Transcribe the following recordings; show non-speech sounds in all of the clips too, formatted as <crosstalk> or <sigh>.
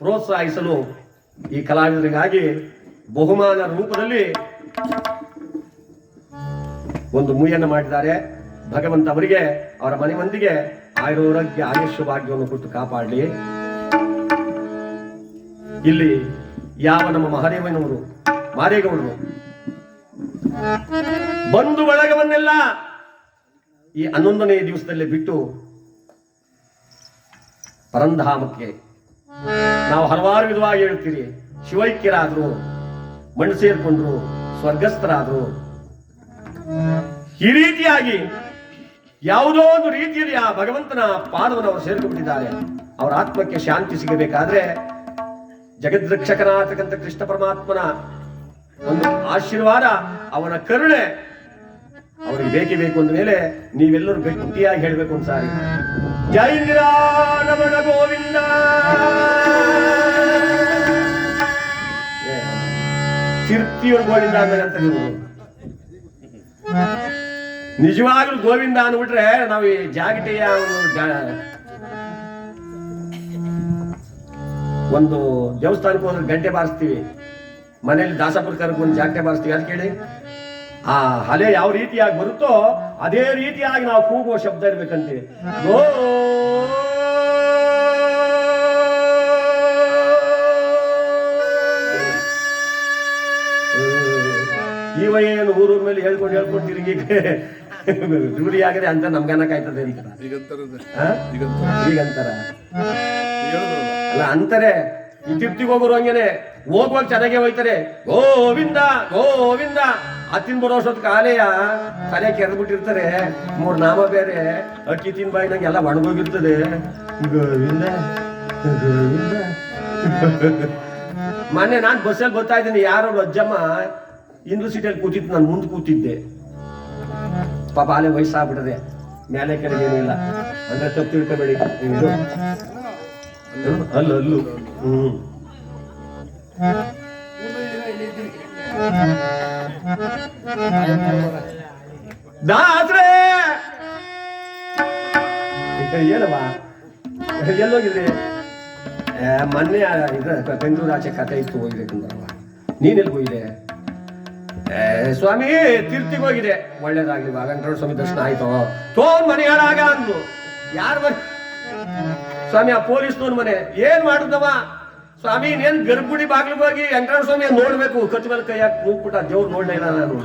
ಪ್ರೋತ್ಸಾಹಿಸಲು ಈ ಕಲಾವಿದರಿಗಾಗಿ ಬಹುಮಾನ ರೂಪದಲ್ಲಿ ಒಂದು ಮುಯ್ಯನ್ನು ಮಾಡಿದ್ದಾರೆ. ಭಗವಂತ ಅವರಿಗೆ, ಅವರ ಮನೆ ಮಂದಿಗೆ ಆಯುರೋಗ್ಯ ಆಯುಷ್ಯ ಭಾಗ್ಯವನ್ನು ಕೊಟ್ಟು ಕಾಪಾಡಲಿ. ಇಲ್ಲಿ ಯಾವ ನಮ್ಮ ಮಹಾದೇವನವರು, ಮಾರೇಗೌಡರು, ಬಂಧು ಬಳಗವನ್ನೆಲ್ಲ ಈ ಹನ್ನೊಂದನೇ ದಿವಸದಲ್ಲಿ ಬಿಟ್ಟು ಪರಂಧಾಮಕ್ಕೆ. ನಾವು ಹಲವಾರು ವಿಧವಾಗಿ ಹೇಳ್ತೀರಿ. ಶಿವೈಕ್ಯರಾದ್ರು, ಮಣ್ಣು ಸೇರ್ಕೊಂಡ್ರು, ಸ್ವರ್ಗಸ್ಥರಾದ್ರು. ಈ ರೀತಿಯಾಗಿ ಯಾವುದೋ ಒಂದು ರೀತಿಯಲ್ಲಿ ಆ ಭಗವಂತನ ಪಾದವನ್ನು ಅವರು ಸೇರ್ಕೊಂಡಿದ್ದಾರೆ ಅವರ ಆತ್ಮಕ್ಕೆ ಶಾಂತಿ ಸಿಗಬೇಕಾದ್ರೆ ಜಗದ್ರಕ್ಷಕನಾಗತಕ್ಕಂಥ ಕೃಷ್ಣ ಪರಮಾತ್ಮನ ಒಂದು ಆಶೀರ್ವಾದ, ಅವನ ಕರುಣೆ ಅವರಿಗೆ ಬೇಕೇ ಬೇಕು ಅಂದ ಮೇಲೆ ನೀವೆಲ್ಲರೂ ಗಟ್ಟಿಯಾಗಿ ಹೇಳ್ಬೇಕು ಒಂದ್ಸಾರಿ ಜೈ ರಮಣ ಗೋವಿಂದ. ಏ, ಗೋವಿಂದ ಗೋವಿಂದ ಅಂತ ನೀವು. ನಿಜವಾಗ್ಲೂ ಗೋವಿಂದ ಅಂದ್ಬಿಟ್ರೆ ನಾವು ಈ ಜಾಗಟೆಯ ಒಂದು ದೇವಸ್ಥಾನಕ್ಕೆ ಹೋದ್ರೆ ಗಂಟೆ ಬಾರಿಸ್ತೀವಿ. ಮನೇಲಿ ದಾಸಪುರ ಒಂದು ಜಾಗಟೆ ಬಾರಿಸ್ತೀವಿ. ಅಂತ ಕೇಳಿ ಆ ಅಲೆ ಯಾವ ರೀತಿಯಾಗಿ ಬರುತ್ತೋ ಅದೇ ರೀತಿಯಾಗಿ ನಾವು ಕೂಗುವ ಶಬ್ದ ಇರ್ಬೇಕಂತೆ. ಗೋ ಇವ ಏನು ಊರೂರ್ ಮೇಲೆ ಹೇಳ್ಕೊಂಡು ಹೇಳ್ಕೊಂಡು ತಿರುಗಿ ರೂಢಿ ಆಗದೆ ಅಂತ. ನಮ್ಗೆ? ಈಗಂತಾರ. ಅಲ್ಲ ಅಂತಾರೆ. ಈ ತಿರ್ತಿಗೆ ಹೋಗೋರು ಹಂಗೇನೆ. ಹೋಗುವಾಗ ಚೆನ್ನಾಗೆ ಹೋಯ್ತಾರೆ. ಗೋವಿಂದ ಗೋವಿಂದ. ಹತ್ತಿನ ಬರೋ ಅಷ್ಟೊತ್ತು ಕಾಲೆಯ ತಲೆ ಕೆರೆದ್ಬಿಟ್ಟಿರ್ತಾರೆ ಮೂರ್ ನಾಮ ಬೇರೆ. ಅಕ್ಕಿ ತಿನ್ ಬಾಯಿ ನಂಗೆ ಎಲ್ಲ ಒಣಗೋಗಿರ್ತದೆ. ಗೋವಿಂದ ಗೋವಿಂದ ಮೊನ್ನೆ ನಾನು ಬಸ್ಸಲ್ಲಿ ಬರ್ತಾ ಇದ್ದೀನಿ ಯಾರೋ ಅಜ್ಜಮ್ಮ ಯೂನಿವರ್ಸಿಟಿಯಲ್ಲಿ ಕೂತಿದ್ದು ನಾನು ಮುಂದೆ ಕೂತಿದ್ದೆ. ಪಾಪ ಅಲ್ಲೇ ವಯಸ್ಸಾಗ್ಬಿಟ್ಟದೆ. ಮೇಲೆ ಕೆಳಗೆ ಏನಿಲ್ಲ ಅಂದ್ರೆ ತಪ್ಪು ತಿಳ್ಕೊಬೇಡಿ. ಅಲ್ಲ ಅಲ್ಲು ಹ್ಮ್. ದಾಸ್ರೇ! ಏನವ ಎಲ್ಲೋಗಿದ್ರಿ ಮೊನ್ನೆ ಇದ್ರ ಬೆಂಗಳೂರು ಆಚೆ ಕತೆ ಇತ್ತು ಹೋಗ್ಬೇಕು ಬರವ ನೀನೆಲ್ಲಿ ಹೋಗಿದೆ ಸ್ವಾಮಿ, ತೀರ್ಥಿಗೆ ಹೋಗಿದೆ ಒಳ್ಳೇದಾಗ್ಲಿ, ಬಾ ವೆಂಕಟರಮಣ ಸ್ವಾಮಿ ದರ್ಶನ ಆಯ್ತು? ತೋನ್ ಮನೆ ಹಾಳಾಗ ಅಂದ್ರು ಯಾರು ಸ್ವಾಮಿ, ಆ ಪೊಲೀಸ್ನವ್ರ ಮನೆ. ಏನ್ ಮಾಡುದವ ಸ್ವಾಮಿ ಏನ್ ಗರ್ಭಗುಡಿ ಬಾಗ್ಲು ಹೋಗಿ ವೆಂಕಟರಮಣ ಸ್ವಾಮಿ ನೋಡ್ಬೇಕು. ಕತ್ ಮೇಲೆ ಕೈ ಹಾಕಿ ಕೂಗ್ಬಿಟ್ಟ ದೇವ್ರು ನೋಡ್ಲೇ ಇಲ್ಲ ನಾನು.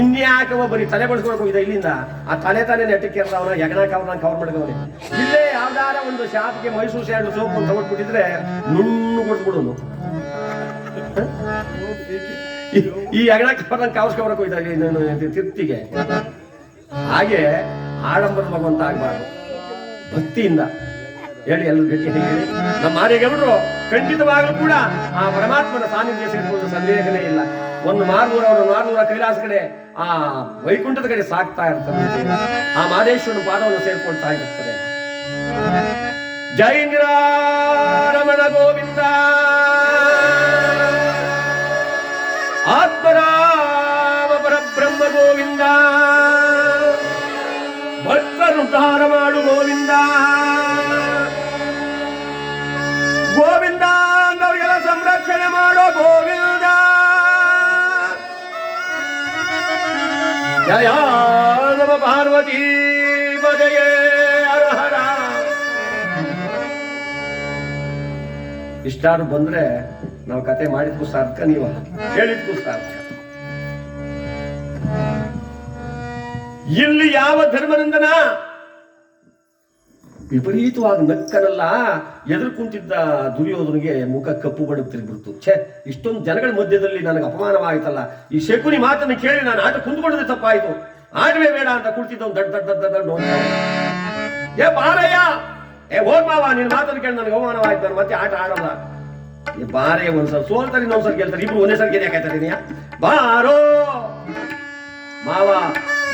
ಇನ್ಯಾಕವ ಬರೀ ತಲೆ ಬಡಿಸ್ಕೊಳಕ್ ಹೋಗಿದ್ದ ಇಲ್ಲಿಂದ, ಆ ತಲೆ ತಾನೇ ನೆಟ್ಟಕ್ಕೆ ಅವನ, ಯಗನಾಕ ಅವ್ರನ್ನ ಕವರ್ ಮಾಡ್ಕೊಂಡು ಇಲ್ಲೇ ಯಾವ್ದಾರ ಒಂದು ಶಾಪ್ಗೆ ಮೈಸೂರು ಸ್ಯಾಂಡ್ ಸೋಪ್ ಅಂತ ತಗೊಂಡ್ಬಿಟ್ಟಿದ್ರೆ ನುಣ್ಣು ಕೊಡ್ಬಿಡೋನು ಈ ಯಗನಾಕ ಅವ್ರನ್ನ ಕಾವಸ್ಕೊಬರಕ್ ಹೋಗಿದ್ದಾಗ ಇಲ್ಲಿ ತಿರ್ತಿಗೆ ಹಾಗೆ ಆಡಂಬರ ಭಗವಂತ ಆಗ್ಬಾರ್ದು. ಭಕ್ತಿಯಿಂದ. ಹೇಳಿ ಎಲ್ಲರೂ ಗಟ್ಟಿ ಹೇಳಿ ನಮ್ಮ ಆರ್ಯಗೌಡರು ಖಂಡಿತವಾಗಲೂ ಕೂಡ ಆ ಪರಮಾತ್ಮನ ಸಾನ್ನಿಧ್ಯ ಸಿಗುವುದು ಸಂದೇಹನೇ ಇಲ್ಲ. ಒಂದು ಮಾರ್ನೂರ ಅವರು ಮಾರ್ನೂರ ಕೈಲಾಸ ಕಡೆ ಆ ವೈಕುಂಠದ ಕಡೆ ಸಾಕ್ತಾ ಇರ್ತಾರೆ ಆ ಮಾದೇಶ್ವರನ ಪಾದವನ್ನು ಸೇರ್ಕೊಳ್ತಾ ಇರ್ತಾರೆ ಜೈ ರಮಣ ಗೋವಿಂದ. ಆತ್ಮರಾಮ ಪರಬ್ರಹ್ಮ ಗೋವಿಂದ. ಭಕ್ತರುದ್ಧಾರ ಮಾಡು ಗೋವಿಂದ. ಗೋವಿಂದ ಅವರಿಗೆಲ್ಲ ಸಂರಕ್ಷಣೆ ಮಾಡೋ ಗೋವಿಂದ. ಜಯ ನಮ ಪಾರ್ವತಿ ಪದಯೇ ಹರ ಹರ ಇಷ್ಟಾರು ಬಂದ್ರೆ ನಾವು ಕತೆ ಮಾಡಿದ್ಕು ಸಾರ್ಥಕ ನೀವು. ಹೇಳಿದ್ಕು ಸಾರ್ಥಕ. ಇಲ್ಲಿ ಯಾವ ಧರ್ಮನಂದನ? ವಿಪರೀತವಾಗಿ ನಕ್ಕನಲ್ಲ, ಎದುರು ಕುಂತಿದ್ದ ದುರ್ಯೋಧನಿಗೆ ಮುಖ ಕಪ್ಪು ಬಣ್ಣ ತಿರುಗಿಬಿಡ್ತು. ಛೇ, ಇಷ್ಟೊಂದು ಜನಗಳ ಮಧ್ಯದಲ್ಲಿ ನನಗೆ ಅಪಮಾನವಾಯಿತಲ್ಲ. ಈ ಶಕುನಿ ಮಾತನ್ನು ಕೇಳಿ ನಾನು ಆಟ ಕುಂತ್ಕೊಂಡದೆ ತಪ್ಪಾಯ್ತು. ಆಡವೇ ಬೇಡ ಅಂತ ಕುಳಿತಿದ್ದ ಒಂದು ದಡ್ಡ ದಡ್ಡ ದಡ್ಡ ಏ ಬಾರಯ್ಯ! ಏ ಹೋಗ್ ಬಾವ ನಿನ್ನ ಮಾತನ್ನು ಕೇಳಿ ನನಗೆ ಅವಮಾನವಾಯ್ತು. ನಾನು ಮತ್ತೆ ಆಟ ಆಡಲ್ಲ. ಏ ಬಾರಯ್ಯ ಒಂದ್ಸಲ ಸೋಲ್ತಾರೆ, ಇನ್ನೊಂದ್ಸಲ ಕೇಳ್ತಾರೆ ಇಬ್ರು ಒಂದೇ ಸಲ ಗೆದ್ಯಾಕಾಯ್ತಾರೆ ಬಾರೋ! ಮಾವ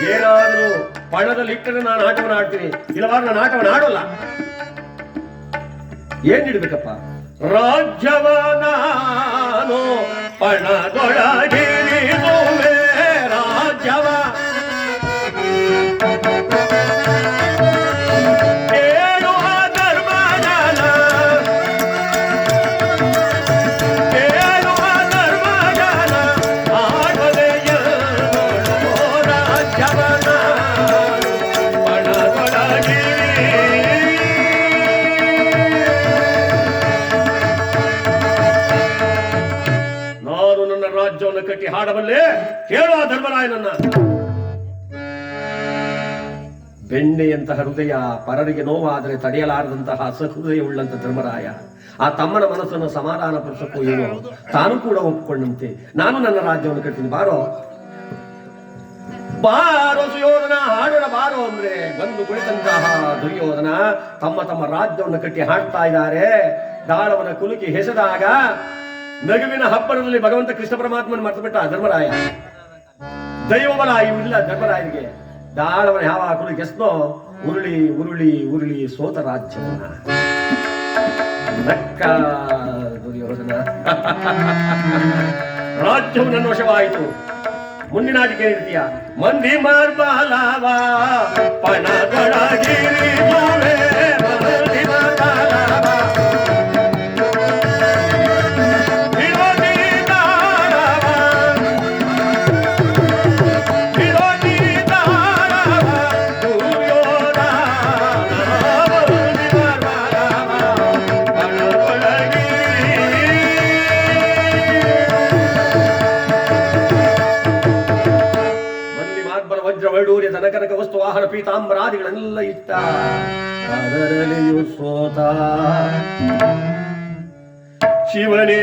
ಏನಾದ್ರೂ ಪಣದಲ್ಲಿ ಇಟ್ಟರೆ ನಾನು ಆಟವನ್ನು ಆಡ್ತೀನಿ. ಇಲ್ಲವಾದ್ರೆ ನಾನು ಆಟವನ್ನು ಆಡೋಲ್ಲ. ಏನ್ ಇಡ್ಬೇಕಪ್ಪ ರಾಜ್ಯವ ನಾನು ನಾನು ನನ್ನ ರಾಜ್ಯವನ್ನು ಕಟ್ಟಿ ಹಾಡಬಲ್ಲೆ ಕೇಳುವ ಧರ್ಮರಾಯನನ್ನ ಬೆಣ್ಣೆಯಂತಹ ಹೃದಯ ಪರರಿಗೆ ನೋವಾದರೆ ತಡೆಯಲಾರದಂತಹ ಸಹೃದಯ ಉಳ್ಳಂತ ಧರ್ಮರಾಯ. ಆ ತಮ್ಮನ ಮನಸ್ಸನ್ನು ಸಮಾಧಾನ ಪಡಿಸಕ್ಕೂ ಏನೋ ತಾನು ಕೂಡ ಒಪ್ಪಿಕೊಂಡಂತೆ ನಾನು ನನ್ನ ರಾಜ್ಯವನ್ನು ಕಟ್ತೀನಿ ಬಾರೋ ಬಾರೋ ಸುಯೋಧನ ಹಾಡೋಣ ಬಾರೋ ಅಂದ್ರೆ ಬಂದು ಕುಳಿತಂತಹ ದುರ್ಯೋಧನ ತಮ್ಮ ತಮ್ಮ ರಾಜ್ಯವನ್ನು ಕಟ್ಟಿ ಹಾಡ್ತಾ ಇದ್ದಾರೆ. ದಾಳವನ ಕುಲುಕಿ ಹೆಸೆದಾಗ ನಗುವಿನ ಹಬ್ಬದಲ್ಲಿ ಭಗವಂತ ಕೃಷ್ಣ ಪರಮಾತ್ಮನ ಮರ್ತು ಬಿಟ್ಟ ಧರ್ಮರಾಯ ದೈವಬಲ ಇವಿಲ್ಲ ಧರ್ಮರಾಯನಿಗೆ ದಾಳವನ ಯಾವ ಕುಲುಕಿ ಎಸ್ನೋ, ಉರುಳಿ ಉರುಳಿ ಉರುಳಿ ಸೋತ ರಾಜ್ಯವನ್ನ. ನಕ್ಕ ದುರ್ಯೋಧನ. <laughs> ರಾಜ್ಯವನ್ನ ವಶವಾಯಿತು. முன்னாடி கேட்டியா மந்தி மார்பாலாவா? பணபடாகிரி மாவே ವಾಹನ ಪೀತಾಂಬರಾದಿಗಳೆಲ್ಲ ಇಟ್ಟ. ಅದರಲ್ಲಿಯೂ ಸೋತ. ಶಿವನೇ.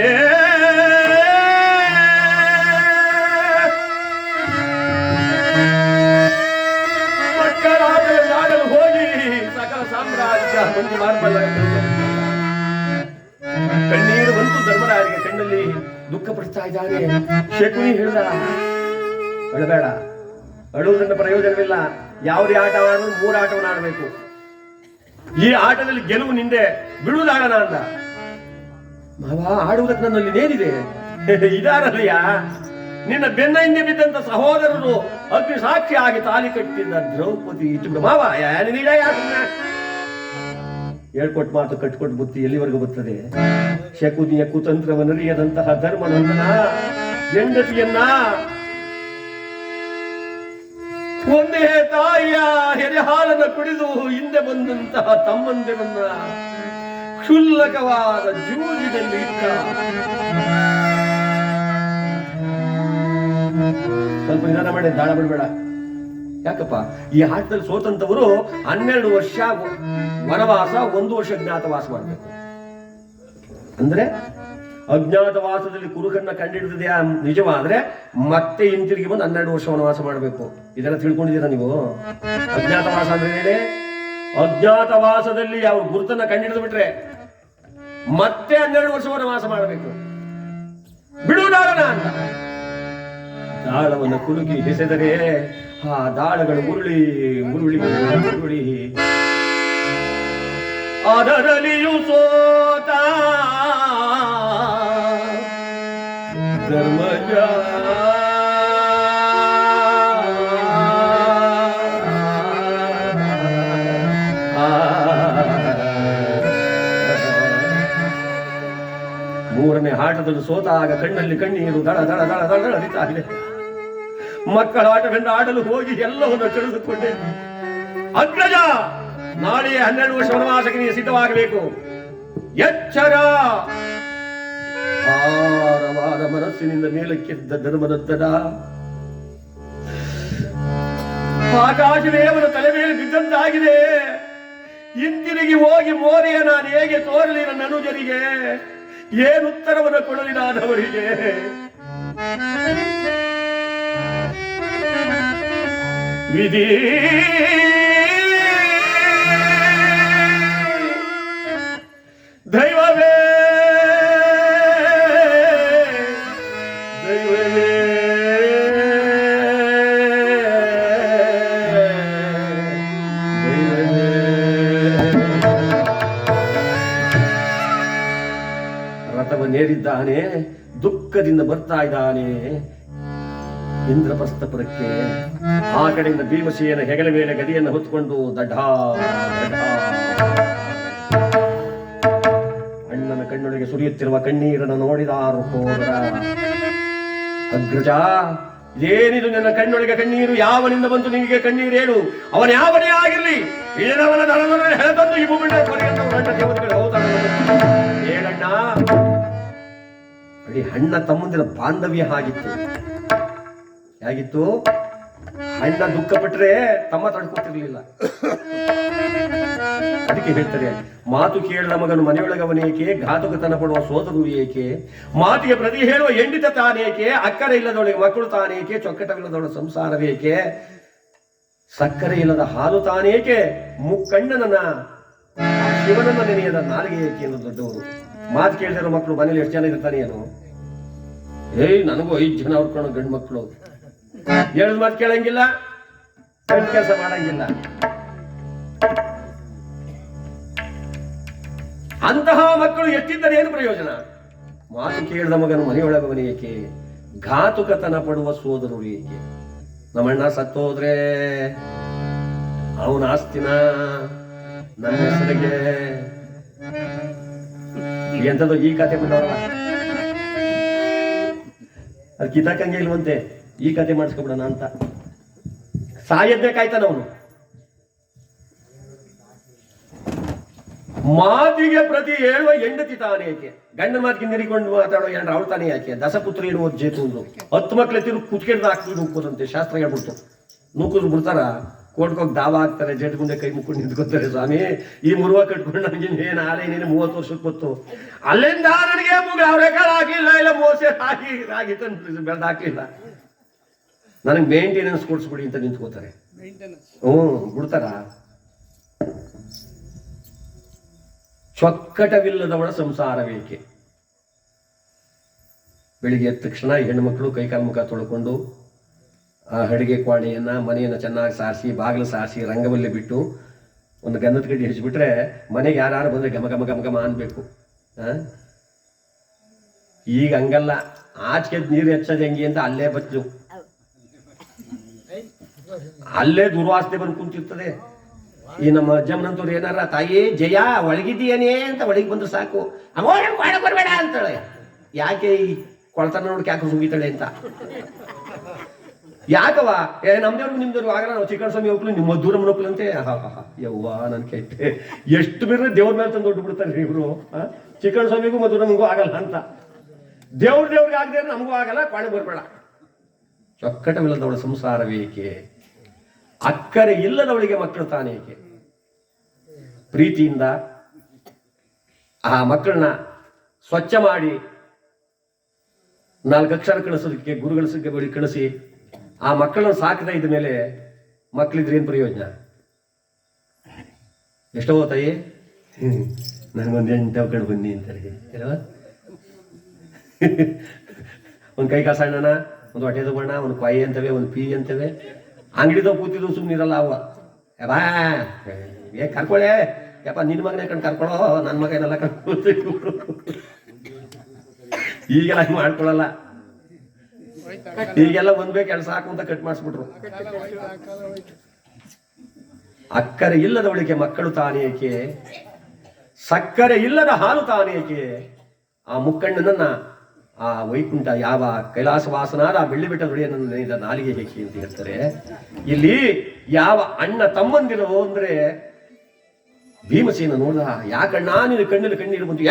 ಮಕ್ಕಳಾದ ನಾಡಲು ಹೋಗಿ ಸಕಲ ಸಾಮ್ರಾಜ್ಯ ಮಂದಿ ಮಾರ್ಬಲ ಕಣ್ಣೀರು ಬಂತು ಧರ್ಮರಾಜಿಗೆ ಕಣ್ಣಲ್ಲಿ ದುಃಖ ಪಡಿಸ್ತಾ ಇದ್ದಾನೆ ಶಕುನಿ ಹೇಳಿದ ಅಳಬೇಡ ಅಳುವುದರಿಂದ ಪ್ರಯೋಜನವಿಲ್ಲ. ಯಾವುದೇ ಆಟವಾಡಲು ಮೂರು ಆಟವನ್ನು ಆಡಬೇಕು. ಈ ಆಟದಲ್ಲಿ ಗೆಲುವು ನಿಂದೆ ಬಿಡುವುದಾಡಣ ಅಂತ ಮಾವ, ಆಡುವುದಕ್ಕೆ ನನ್ನಲ್ಲಿ ನೇರಿದೆ. ಇದಾರಲ್ಲಯ್ಯ ನಿನ್ನ ಬೆನ್ನ ಹಿಂದೆ ಬಿದ್ದಂತ ಸಹೋದರರು ಅಗ್ನಿ ಆಗಿ ತಾಲಿ ಕಟ್ಟಿದ್ದ ದ್ರೌಪದಿ ಇಟ್ಟು ಮಾವ ಯಾಕನ್ನ ಹೇಳ್ಕೊಟ್ ಮಾತು ಕಟ್ಕೊಟ್ ಬುತ್ತಿ ಎಲ್ಲಿವರೆಗೂ ಬರ್ತದೆ? ಶಕುನಿಯ ಕುತಂತ್ರವನ್ನರಿಯದಂತಹ ಧರ್ಮನಂದನ ಹೆಂಡತಿಯನ್ನ ಒಂದೇ ತಾಯಿಯ ಎದೆ ಹಾಲನ್ನ ಕುಡಿದು ಹಿಂದೆ ಬಂದಂತಹ ತಮ್ಮಂದಿರನ್ನ ಕ್ಷುಲ್ಲಕವಾದ ಜೂಜಿನಲ್ಲಿ ಇಟ್ಟ. ಸ್ವಲ್ಪ ನಿಧಾನ ಮಾಡಿ, ದಾಳ ಬಿಡಬೇಡ. ಯಾಕಪ್ಪ? ಈ ಆಟದಲ್ಲಿ ಸೋತಂತವರು ಹನ್ನೆರಡು ವರ್ಷ ವನವಾಸ, ಒಂದು ವರ್ಷ ಜ್ಞಾತವಾಸ ಮಾಡಬೇಕು. ಅಂದ್ರೆ ಅಜ್ಞಾತವಾಸದಲ್ಲಿ ಕುರುಕನ್ನ ಕಂಡಿಡಿದಿದೆ ನಿಜವಾದ್ರೆ ಮತ್ತೆ ಹಿಂತಿರುಗಿ ಬಂದು ಹನ್ನೆರಡು ವರ್ಷ ವನವಾಸ ಮಾಡಬೇಕು. ಇದೆಲ್ಲ ತಿಳ್ಕೊಂಡಿದ್ದೀರಾ ನೀವು? ಅಜ್ಞಾತವಾಸ ಅಂದ್ರೆ ಹೇಳಿ ಅಜ್ಞಾತವಾಸದಲ್ಲಿ ಯಾವ ಗುರುತನ್ನ ಕಂಡಿಡಿದು ಬಿಟ್ರೆ ಮತ್ತೆ ಹನ್ನೆರಡು ವರ್ಷ ವನವಾಸ ಮಾಡಬೇಕು. ಬಿಡು ಅಂತ. ದಾಳವನ್ನು ಕುಲುಕಿ ಹೆಸೆದರೆ ಆ ದಾಳಗಳು ಉರುಳಿ ಉರುಳಿ ಉರುಳಿ. ಅದರಲ್ಲಿಯೂ ಸೋತ ಮೂರನೇ ಆಟದಲ್ಲಿ ಸೋತಾಗ ಕಣ್ಣಲ್ಲಿ ಕಣ್ಣೀರು ದಳ ದಳ ದಳ ದಳ ಹರಿತಾ ಇದೆ. ಮಕ್ಕಳ ಆಟದಿಂದ ಆಡಲು ಹೋಗಿ ಎಲ್ಲವನ್ನು ತಿಳಿದುಕೊಂಡೆ. ಅಗ್ರಜ, ನಾಳೆ ಹನ್ನೆರಡು ವರ್ಷ ವನವಾಸಕ್ಕೆ ನೀನು ಸಿದ್ಧವಾಗಬೇಕು. ಎಚ್ಚರ. ಮನಸ್ಸಿನಿಂದ ಮೇಲಕ್ಕೆದ್ದ ಧರ್ಮದತ್ತನ ಆಕಾಶವೇ ಅವನ ತಲೆ ಮೇಲೆ ಬಿದ್ದಂತಾಗಿದೆ. ಹಿಂತಿರುಗಿ ಹೋಗಿ ಮೋರೆಯ ನಾನು ಹೇಗೆ ತೋರಲಿ ನನ್ನ ಅನುಜರಿಗೆ? ಏನುತ್ತರವನ್ನು ಕೊಡಲಿ ನಾನವರಿಗೆ ವಿಧಿ ರಥವನ್ನೇರಿದ್ದಾನೆ ದುಃಖದಿಂದ ಬರ್ತಾ ಇದ್ದಾನೆ. ಇಂದ್ರಪ್ರಸ್ಥಪುರಕ್ಕೆ ಆ ಕಡೆಯಿಂದ ಭೀಮಸೇನ ಹೆಗಲ ಮೇಲೆ ಗದಿಯನ್ನು ಹೊತ್ಕೊಂಡು ದಢ. ಅಣ್ಣನ ಕಣ್ಣೊಳಗೆ ಸುರಿಯುತ್ತಿರುವ ಕಣ್ಣೀರನ್ನು ನೋಡಿದಾರು ಹೋದ ಅಗ್ರಜ, ಏನಿದು ನನ್ನ ಕಣ್ಣೊಳಗೆ ಕಣ್ಣೀರು? ಯಾವನಿಂದ ಬಂತು ನಿನಗೆ ಏನು ಅವನ ಯಾವನೇ ಆಗಿರಲಿ? ಏನವನ ದಳದೊಳಗೆ ಹೇಳಬಂದು ಈ ಅಡಿ ಅಣ್ಣ ತಮ್ಮಂದಿರ ಬಾಂಧವ್ಯ ಆಗಿತ್ತು. ಹೇಗಿತ್ತು? ಅಣ್ಣ ದುಃಖ ಪಟ್ರೆ ತಮ್ಮ ತಡ್ಕೋತಿರ್ಲಿಲ್ಲ. ಅದಕ್ಕೆ ಹೇಳ್ತಾರೆ, ಮಾತು ಕೇಳದ ಮಗನು ಮನೆಯೊಳಗವನೇಕೆ ಘಾತುಕತನ ಪಡುವ ಸೋದರು ಏಕೆ? ಮಾತಿಗೆ ಪ್ರತಿ ಹೇಳುವ ಎಂಡಿತ ತಾನೇಕೆ ಅಕ್ಕರೆ ಇಲ್ಲದವಳಿಗೆ ಮಕ್ಕಳು ತಾನೇಕೆ ಚೊಕ್ಕಟವಿಲ್ಲದವಳ ಸಂಸಾರವೇಕೆ ಸಕ್ಕರೆ ಇಲ್ಲದ ಹಾಲು ತಾನೇಕೆ ಮುಕ್ಕಣ್ಣನ ಶಿವನನ್ನ ನೆನೆಯದ ನಾಲಿಗೆ ಏಕೆ ಎಂದು ದೊಡ್ಡವರು. ಮಾತು ಕೇಳಿದಿರೋ ಮಕ್ಕಳು ಮನೇಲಿ ಎಷ್ಟು ಜನ ಇರ್ತಾನೆ ಏನು? ಏಯ್, ನನಗೂ ಐದು ಜನ ಹುಡ್ಕೊಂಡು ಗಂಡು ಮಕ್ಕಳು ಹೇಳಿದ ಮಾತು ಕೇಳಂಗಿಲ್ಲ. ಕೆಲಸ ಮಾಡಂಗಿಲ್ಲ. ಅಂತಹ ಮಕ್ಕಳು ಎಷ್ಟಿದ್ದರೆ ಏನು ಪ್ರಯೋಜನ? ಮಾತು ಕೇಳಿದ ಮಗನು ಮನೆಯೊಳಗವನ ಏಕೆ? ಘಾತುಕತನ ಪಡುವ ಸೋದರರು ಏಕೆ? ನಮ್ಮಣ್ಣ ಸತ್ತೋದ್ರೆ ಅವನ ಆಸ್ತಿನ ನನ್ನ ಹೆಸರಿಗೆ ಎಂತದ್ದು ಈ ಕತೆ ಬಿಟ್ಟವರಲ್ಲ ಅದು ಕಿತಾಕಂಗೆ ಇಲ್ವಂತೆ, ಈ ಕತೆ ಮಾಡಿಸ್ಕೊಬಿಡೋಣ ಅಂತ. ಸಾಯದ್ದೇ ಕಾಯ್ತಾನ ಅವನು. ಮಾತಿಗೆ ಪ್ರತಿ ಹೇಳುವ ಹೆಂಡತಿ ತಾನೇ ಯಾಕೆ ಗಂಡನ ಮಾತಿಗೆ ನಿರಿಕೊಂಡು ಮಾತಾಡೋ ಹೆಣ್ಣು ಅವಳು ತಾನೇ ಯಾಕೆ ದಸಪುತ್ರ ಏನು ಜೇತು ಹತ್ತು ಮಕ್ಳು ಎತ್ತಿರು ಕುತ್ಕೆಡ್ದು ಹಾಕ್ತಿದ್ರು ನುಕ್ಕೋದಂತೆ ಶಾಸ್ತ್ರ ಹೇಳ್ಬಿಡ್ತು. ನೂಕುದ್ರು ಬಿಡ್ತಾರ? ಕೋಟ್ಕೋಗಿ ದಾವ ಹಾಕ್ತಾರೆ ಜಡ್ ಮುಂದೆ ಕೈ ಮುಕ್ಕೊಂಡು ನಿಂತ್ಕೊತಾರೆ ಸ್ವಾಮಿ. ಈ ಮುರುವ ಕಟ್ಕೊಂಡು ನನಗೆ ಏನು ಆಲೆ ನೀನು ಮೂವತ್ತು ವರ್ಷಕ್ಕೆ ಗೊತ್ತು. ಅಲ್ಲಿಂದ ನನಗೆ ಮುಗ ಅವರೇ ಕಾಳು ಹಾಕಿಲ್ಲ ಇಲ್ಲ ಮೋಸೆ ಹಾಕಿ ಆಗಿತ್ತು ಬೆಳೆದ ಹಾಕಿಲ್ಲ ನನಗೆ ಮೇಂಟೆನೆನ್ಸ್ ಕೊಡಿಸ್ಬಿಡಿ ಅಂತ ನಿಂತ್ಕೋತಾರೆ. ಹ್ಞೂ ಬಿಡ್ತಾರ? ಚೊಕ್ಕಟವಿಲ್ಲದವಳ ಸಂಸಾರವೇಕೆ ಬೆಳಿಗ್ಗೆ ಎದ್ದ ತಕ್ಷಣ ಹೆಣ್ಮಕ್ಳು ಕೈಕಾಲು ಮುಖ ತೊಳ್ಕೊಂಡು ಅಡಿಗೆ ಕ್ವಾಣೆಯನ್ನ ಮನೆಯನ್ನು ಚೆನ್ನಾಗಿ ಸಾರಿಸಿ, ಬಾಗಿಲು ಸಾರಿಸಿ, ರಂಗವಲ್ಲಿ ಬಿಟ್ಟು ಒಂದು ಗಂಧದ ಕಡ್ಡಿ ಹಚ್ಚಿಬಿಟ್ರೆ ಮನೆಗೆ ಯಾರು ಬಂದ್ರೆ ಗಮ ಗಮ ಗಮ ಗಮ ಅನ್ಬೇಕು? ಈಗ ಹಂಗಲ್ಲ. ಆಚೆಗೆ ನೀರು ಹೆಚ್ಚದ ಹೆಂಗೆ ಅಂತ ಅಲ್ಲೇ ಬಚ್ಚು. ಅಲ್ಲೇ ದುರ್ವಾಸನೆ ಬಂದು ಕುಂತಿರ್ತದೆ. ಈ ನಮ್ಮ ಅಜ್ಜಮ್ಮನಂತವ್ರು ಏನಾರ, ತಾಯಿ, ಜಯ, ಒಳಗಿದ್ದೀಯನೇ ಅಂತ ಒಳಗೆ ಬಂದ್ರೆ ಸಾಕು. ಅಮ್ಮ ಬರಬೇಡ ಅಂತಾಳೆ. ಯಾಕೆ ಈ ಕೊಳ್ತನ ನೋಡಕ್ಕೆ ಯಾಕೆ ಸುಗಿತಾಳೆ ಅಂತ. ಯಾಕವ ಏ, ನಮ್ದೇವ್ರಿಗೆ ನಿಮ್ದವ್ರು ಆಗಲ್ಲ. ನಾವು ಚಿಕ್ಕಣ ಸ್ವಾಮಿ ಹೋಗ್ಲಿ ನಿಮ್ಮ ದೂರ ಮನೋಕ್ಲಂತೆ ಯವ್ವ, ನನ್ ಕೆಟ್ಟೆ ಎಷ್ಟು ಬೇರೆ ದೇವ್ರ ಮೇಲೆ ತಂದು ದೊಡ್ಡ ಬಿಡ್ತಾರೆ ಇವರು ಚಿಕ್ಕಣ ಸ್ವಾಮಿಗೂ ಮಧುರ ನಮಗೂ ಆಗಲ್ಲ ಅಂತ. ದೇವ್ರ ದೇವ್ರಿಗೆ ಆಗದೆ ನಮಗೂ ಆಗಲ್ಲ ಪಾಣಿ ಬರಬೇಡ. ಚೊಕ್ಕಟವಿಲ್ಲದವಳ ಸಂಸಾರವೇಕೆ ಅಕ್ಕರೆ ಇಲ್ಲದವಳಿಗೆ ಮಕ್ಕಳು ತಾನೇಕೆ ಪ್ರೀತಿಯಿಂದ ಆ ಮಕ್ಕಳನ್ನ ಸ್ವಚ್ಛ ಮಾಡಿ ನಾಲ್ಕು ಅಕ್ಷರ ಕಳಿಸೋದಕ್ಕೆ, ಗುರುಗಳ ಬಳಿ ಕಳಿಸಿ ಆ ಮಕ್ಕಳನ್ನ ಸಾಕದ ಇದ್ದ ಮೇಲೆ ಮಕ್ಕಳಿದ್ರೆ ಏನು ಪ್ರಯೋಜನ? ಎಷ್ಟೋ ತಾಯಿ? ನನಗೊಂದು ಎಂಟು ಕಡೆ ಬನ್ನಿ ಅಂತಾರೆ ಒಂದು ಕೈ ಕಾಸ ಅಣ್ಣನ ಒಂದು ಹೊಟ್ಟೆ ತಗೋಣ ಒಂದು ಕೊಯ್ ಅಂತವೆ ಒಂದು ಪಿ ಅಂತವೆ. ಅಂಗಡಿದಾಗ ಕೂತಿದ್ದು ಸುಮ್ಮನಿರಲ್ಲ ಅವ ಏ ಬಾ ಏ ಕರ್ಕೊಳ್ಳೆ ಯಪ್ಪ ನಿನ್ನ ಮಗನೇ ಕಣ್ ಕರ್ಕೊಳ್ಳೋ ನನ್ನ ಮಗನೆಲ್ಲ ಕರ್ಕೊಳ್ತೀವಿ ಈಗೆಲ್ಲ ಮಾಡ್ಕೊಳ್ಳಲ್ಲ ಮಾಡ್ಕೊಳಲ್ಲ. ಈಗೆಲ್ಲ ಒಂದ್ ಸಾಕು ಅಂತ ಕಟ್ ಮಾಡಿಸ್ಬಿಟ್ರು. ಅಕ್ಕರೆ ಇಲ್ಲದವಳಿಗೆ ಮಕ್ಕಳು ತಾನೇಕೆ ಸಕ್ಕರೆ ಇಲ್ಲದ ಹಾಲು ತಾನೇಕೆ ಆ ಮುಕ್ಕಣ್ಣನನ್ನ, ಆ ವೈಕುಂಠ ಯಾವ ಕೈಲಾಸವಾಸನಾದ ಆ ಬೆಳ್ಳಿ ಬಿಟ್ಟ ದೊಡೆಯನನ್ನು ನೆನೆದ ನಾಲಿಗೆ ಹೇಗೆ ಅಂತ ಹೇಳ್ತಾರೆ, ಇಲ್ಲಿ ಯಾವ ಅಣ್ಣ ತಮ್ಮಂದಿರೋ ಅಂದ್ರೆ ಭೀಮಸೇನ ನೋಡ್ದ ಯಾಕಣ್ಣ ನೀನು ಕಣ್ಣಲ್ಲಿ ಕಣ್ಣೀರು ಬಂತು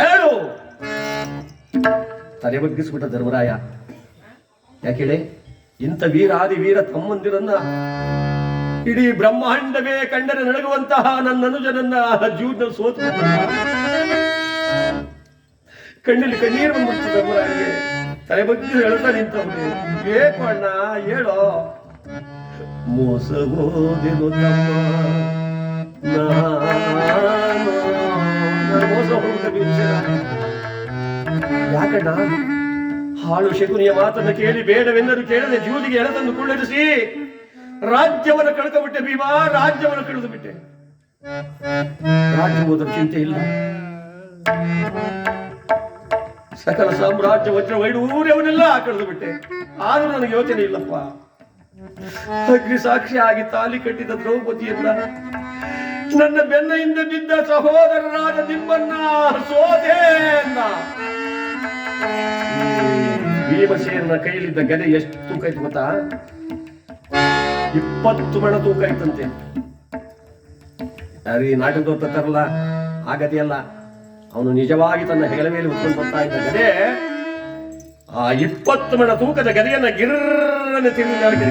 ತಲೆ ಬಗ್ಗಿಸ್ಬಿಟ್ಟ ಧರ್ಮರಾಯ. ಯಾಕೇಳಿ ಇಂಥ ವೀರಾದಿ ವೀರ ತಮ್ಮಂದಿರನ್ನ ಇಡೀ ಬ್ರಹ್ಮಾಂಡವೇ ಕಂಡರೆ ನಡಗುವಂತಹ ನನ್ನ ಅನುಜನನ್ನ ಜೀವನ ಸೋತ ಕಣ್ಣಲ್ಲಿ ಕಣ್ಣೀರು ಬಂದ್ಬಿಡ್ತು ಧರ್ಮರಾಯನಿಗೆ ತಲೆ ಬಗ್ಗೆ ಹೇಳ್ತಾ ನಿಂತವ್ರೆ. ಬೇಕು ಅಣ್ಣ, ಹೇಳೋ? ಮೋಸ ತಮ್ಮ. ಮೋಸ ಯಾಕಣ್ಣ? ಹಾಳು ಶಕುನಿಯ ಮಾತನ್ನು ಕೇಳಿ ಬೇಡವೆಂದರು ಕೇಳದೆ ಜೂದಿಗೆ ಎಳೆದನ್ನು ಕುಳ್ಳರಿಸಿ, ರಾಜ್ಯವನ್ನು ಕಳ್ಕೊಬಿಟ್ಟೆ ಭೀಮಾ, ರಾಜ್ಯವನ್ನು ಕಳೆದು ಬಿಟ್ಟೆ ರಾಜ್ಯ ಚಿಂತೆ ಇಲ್ಲ. ಸಕಲ ಸಾಮ್ರಾಜ್ಯ ವಜ್ರ ವೈಡೂರ್ಯವನ್ನೆಲ್ಲ ಕಳೆದು ಬಿಟ್ಟೆ ಆದರೂ ನನಗೆ ಯೋಚನೆ ಇಲ್ಲಪ್ಪ. ಅಗ್ನಿ ಆಗಿ ತಾಲಿ ಕಟ್ಟಿದ ದ್ರೌಪದಿಯನ್ನ ನನ್ನ ಬೆನ್ನ ಹಿಂದೆ ಬಿದ್ದ ಸಹೋದರರಾದ ನಿಮ್ಮನ್ನ ಸೋದೆ ಭೀಮಸೇನ ಕೈಯಲ್ಲಿದ್ದ ಗದೆ ಎಷ್ಟು ತೂಕ ಇತ್ತು ಗೊತ್ತಾ? ಇಪ್ಪತ್ತು ಮಣ ತೂಕ ಇತ್ತಂತೆ ಅರಿ ನಾಟಕದವ್ರು ತರ್ತಾರಲ್ಲ ಆ ಅವನು ನಿಜವಾಗಿ ತನ್ನ ಹೆಗಲ ಮೇಲೆ ಉತ್ಕೊಂಡು ಬರ್ತಾ ಇದ್ದ ಗದೆ. ಆ ಇಪ್ಪತ್ತು ಮಣ ತೂಕದ ಗದೆಯನ್ನ ಗಿರ್ರನೆ ತಿರುಗಿ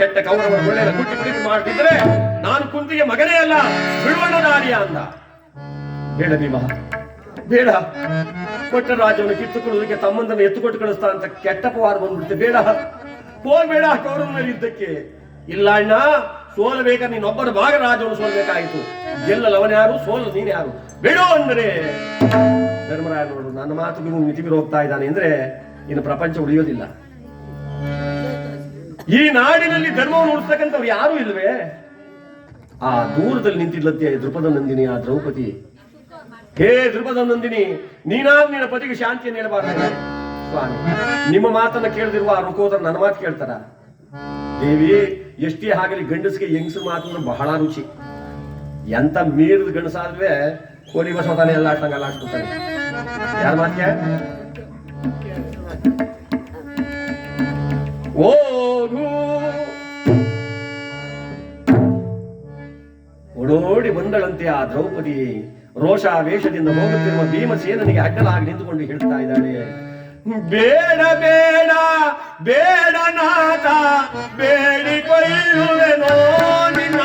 ಕೆಟ್ಟ ಕೌರವ ಒಳ್ಳೆಯ ಕುಟ್ಟಿ ಕುಡಿದು ಮಾಡ್ತಿದ್ರೆ ನಾನು ಕುಂತಿಗೆ ಮಗನೇ ಅಲ್ಲ ಬಿಡುವಣ್ಣನಾರ್ಯ ಅಂದ. ಬೇಡ ಭೀಮ, ಬೇಡ. ಕೊಟ್ಟ ರಾಜ್ಯವನ್ನು ಕಿತ್ತುಕೊಳ್ಳುವುದಕ್ಕೆ ತಮ್ಮಂದನ್ನು ಎತ್ತುಕೊಟ್ಟು ಕಳಿಸ್ತಾ ಅಂತ ಕೆಟ್ಟ ಪವಾರ ಬಂದ್ಬಿಡುತ್ತೆ, ಬೇಡ. ಹೋಗ್ಬೇಡ ಬೇಡ ಮೇಲೆ ಯುದ್ಧಕ್ಕೆ ಇಲ್ಲ ಅಣ್ಣ ಸೋಲಬೇಕ ನೀನೊಬ್ಬರ ಭಾಗ ರಾಜವನ್ನು ಸೋಲ್ಬೇಕಾಯಿತು ಗೆಲ್ಲಲು ಅವನ್ಯಾರು ಸೋಲು ನೀನು ಯಾರು? ಬೇಡ ಅಂದ್ರೆ. ಧರ್ಮರಾಯ ನೋಡು ನನ್ನ ಮಾತುಗೂ ಮಿತಿಗೆ ಹೋಗ್ತಾ ಇದ್ದಾನೆ ಅಂದ್ರೆ ಇನ್ನು ಪ್ರಪಂಚ ಉಳಿಯೋದಿಲ್ಲ. ಈ ನಾಡಿನಲ್ಲಿ ಧರ್ಮವನ್ನು ಉಳಿಸ್ತಕ್ಕಂಥವ್ರು ಯಾರು ಇಲ್ವೇ? ಆ ದೂರದಲ್ಲಿ ನಿಂತಿದ್ಲತ್ತೆ ದೃಪದ ನಂದಿನಿ, ಆ ದ್ರೌಪದಿ. ಹೇ ದೃಪದ ನಂದಿನಿ ನೀನಾದ್ರೂ ನಿನ್ನ ಪತಿಗೆ ಶಾಂತಿಯನ್ನು ಹೇಳಬಾರ್ದು ನಿಮ್ಮ ಮಾತನ್ನ ಕೇಳದಿರುವ ಆ ರುಕೋದ್ರ ನನ್ನ ಮಾತು ಕೇಳ್ತಾರ ದೇವಿ, ಎಷ್ಟೇ ಆಗಲಿ ಗಂಡಸಿಗೆ ಹೆಂಗಸು ಮಾತು ಬಹಳ ರುಚಿ. ಎಂತ ಮೀರಿದ ಗಂಡಸಾದ್ವೆ ಕೋಳಿ ಬಸವತಾನೆ ಎಲ್ಲ ಎಲ್ಲ ಆಡ್ಸ್ಕೊತಾನೆ. ಯಾರ ಮಾತ್ಯ ಓಡು ಓಡೋಡಿ ಬಂದಳಂತೆ ಆ ದ್ರೌಪದಿ ರೋಷಾವೇಶದಿಂದ ಹೋಗುತ್ತಿರುವ ಭೀಮಸೇನನಿಗೆ ಅಡ್ಡಲಾಗಿ ನಿಂತುಕೊಂಡು ಹೇಳ್ತಾ ಇದ್ದಾಳೆ. ಬೇಡ ಬೇಡ ಬೇಡ ನಾಥ ಬೇಡಿಕೊಳ್ಳುವೆನೋ ನಿನ್ನ.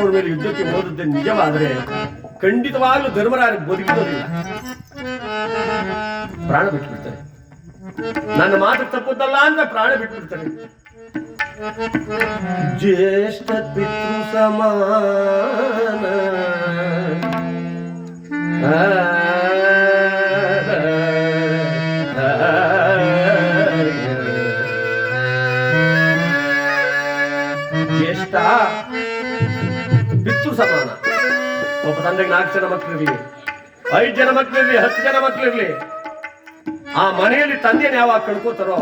ಕೌರವರ ಮೇಲೆ ಯುದ್ಧಕ್ಕೆ ಹೋದದ್ದೇ ನಿಜವಾದ್ರೆ ಖಂಡಿತವಾಗ್ಲೂ ಧರ್ಮರಾಯ ಬದುಕಿರೋದಿಲ್ಲ ಪ್ರಾಣ ಬಿಟ್ಬಿಡ್ತಾರೆ. ನನ್ನ ಮಾತು ತಪ್ಪುದಲ್ಲ ಅಂತ ಪ್ರಾಣ ಬಿಟ್ಬಿಡ್ತಾರೆ. ಜ್ಯೇಷ್ಠ ಪಿತೃ ಸಮಾನ. ಜ್ಯೇಷ್ಠ ಪಿತೃ ಸಮಾನ ಒಬ್ಬ ತಂದೆಗೆ ನಾಲ್ಕು ಜನ ಮಕ್ಕಳಿರ್ಲಿ, ಐದು ಜನ ಮಕ್ಕಳಿರ್ಲಿ, ಹತ್ತು ಜನ ಮಕ್ಕಳಿರ್ಲಿ, ಆ ಮನೆಯಲ್ಲಿ ತಂದೆಯನ್ನು ಯಾವಾಗ ಕಳ್ಕೋತಾರೋ